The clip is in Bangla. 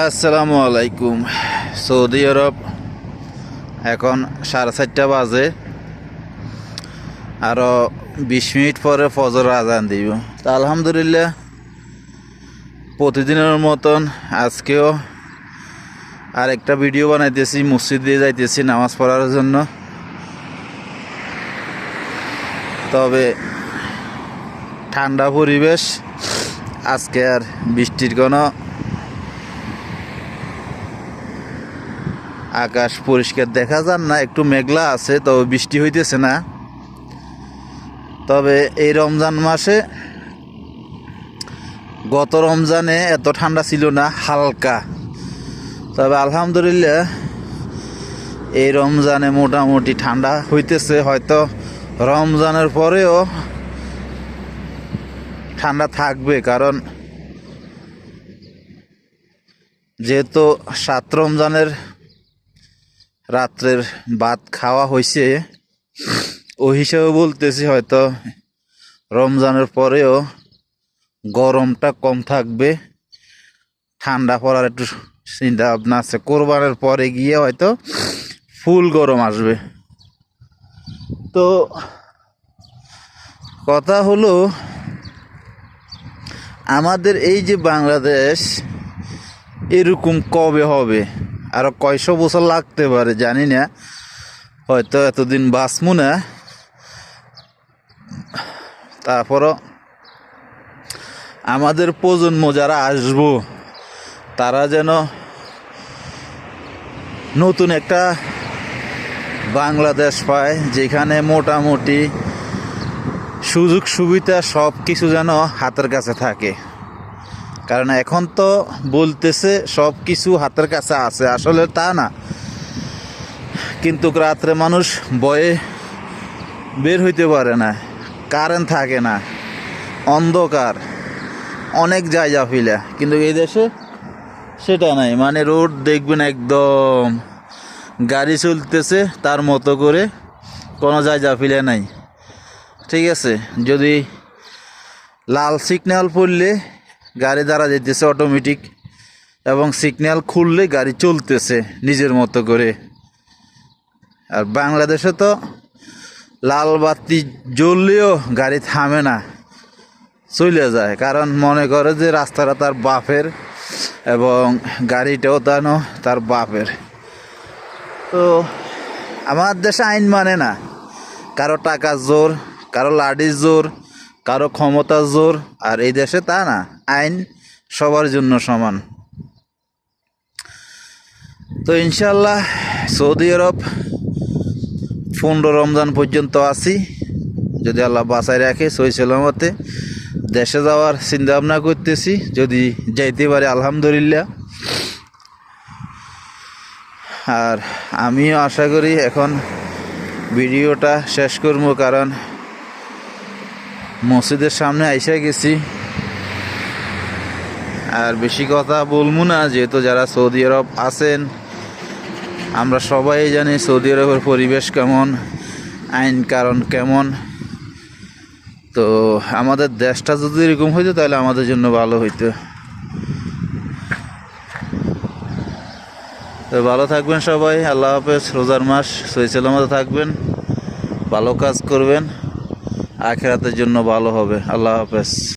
আসসালামু আলাইকুম। সৌদি আরব, এখন সাড়ে চারটা বাজে। আরও বিশ মিনিট পরে ফজর আজান দিব। তা আলহামদুলিল্লাহ, প্রতিদিনের মতন আজকেও আর একটা ভিডিও বানাইতেছি, মসজিদে যাইতেছি নামাজ পড়ার জন্য। তবে ঠান্ডা পরিবেশ, আজকে আর বৃষ্টির কোনো আকাশ পরিষ্কার দেখা যান না, একটু মেঘলা আছে, তবে বৃষ্টি হইতেছে না। তবে এই রমজান মাসে গত রমজানে এত ঠান্ডা ছিল না, হালকা। তবে আলহামদুলিল্লাহ এই রমজানে মোটামুটি ঠান্ডা হইতেছে, হয়তো রমজানের পরেও ঠান্ডা থাকবে, কারণ যেহেতু সাত রমজানের রাত্রের ভাত খাওয়া হয়েছে ওই হিসাবে বলতেছি হয়তো রমজানের পরেও গরমটা কম থাকবে। ঠান্ডা পড়ার একটু চিন্তা ভাবনা আছে। কোরবানের পরে গিয়ে হয়তো ফুল গরম আসবে। তো কথা হলো, আমাদের এই যে বাংলাদেশ এরকম কবে হবে? আরও কয়শো বছর লাগতে পারে, জানি না। হয়তো এতদিন বাঁচমু না। তারপরও আমাদের প্রজন্ম যারা আসব, তারা যেন নতুন একটা বাংলাদেশ পায়, যেখানে মোটামুটি সুযোগ সুবিধা সব কিছু যেন হাতের কাছে থাকে। কারণ এখন তো বলতেছে সব কিছু হাতের কাছে আছে, আসলে তা না। কিন্তু রাত্রে মানুষ বয়ে বের হইতে পারে না কারেন্ট থাকে না, অন্ধকার, অনেক জায়গা ফিলা কিন্তু এই দেশে সেটা নাই মানে রোড দেখবেন একদম গাড়ি চলতেছে তার মতো করে, কোনো জায়গা ফিলে নাই। ঠিক আছে, যদি লাল সিগন্যাল পড়লে গাড়ি দ্বারা যেতেছে অটোমেটিক এবং সিগন্যাল খুললে গাড়ি চলতেছে নিজের মতো করে। আর বাংলাদেশে তো লাল বাতি জ্বললেও গাড়ি থামে না, চলে যায়। কারণ মনে করে যে রাস্তাটা তার বাপের এবং গাড়িটাও তার তার বাপের। তো আমার দেশে আইন মানে না, কারও টাকার জোর, কারও লাঠির জোর কারও ক্ষমতা জোর আর এই দেশে তা না, আইন সবার জন্য সমান। তো ইনশাল্লাহ সৌদি আরব পনেরো রমজান পর্যন্ত আছি। যদি আল্লাহ বাঁচায় রাখে, সই সালামতে দেশে যাওয়ার চিন্তা ভাবনা করতেছি। যদি যাইতে পারে, আলহামদুলিল্লাহ। আর আমিও আশা করি এখন ভিডিওটা শেষ করব, কারণ মসজিদের সামনে আইসা গেছি। আর বেশি কথা বলব না, যেহেতু যারা সৌদি আরব আছেন, আমরা সবাই জানি সৌদি আরবের পরিবেশ কেমন, আইন কারণ কেমন। তো আমাদের দেশটা যদি এরকম হইতো, তাহলে আমাদের জন্য ভালো হইতো। তো ভালো থাকবেন সবাই, আল্লাহ হাফেজ, রোজার মাস সৈসালামতে থাকবেন। ভালো কাজ করবেন। আখেরাতের জন্য ভালো হবে। আল্লাহ হাফেজ।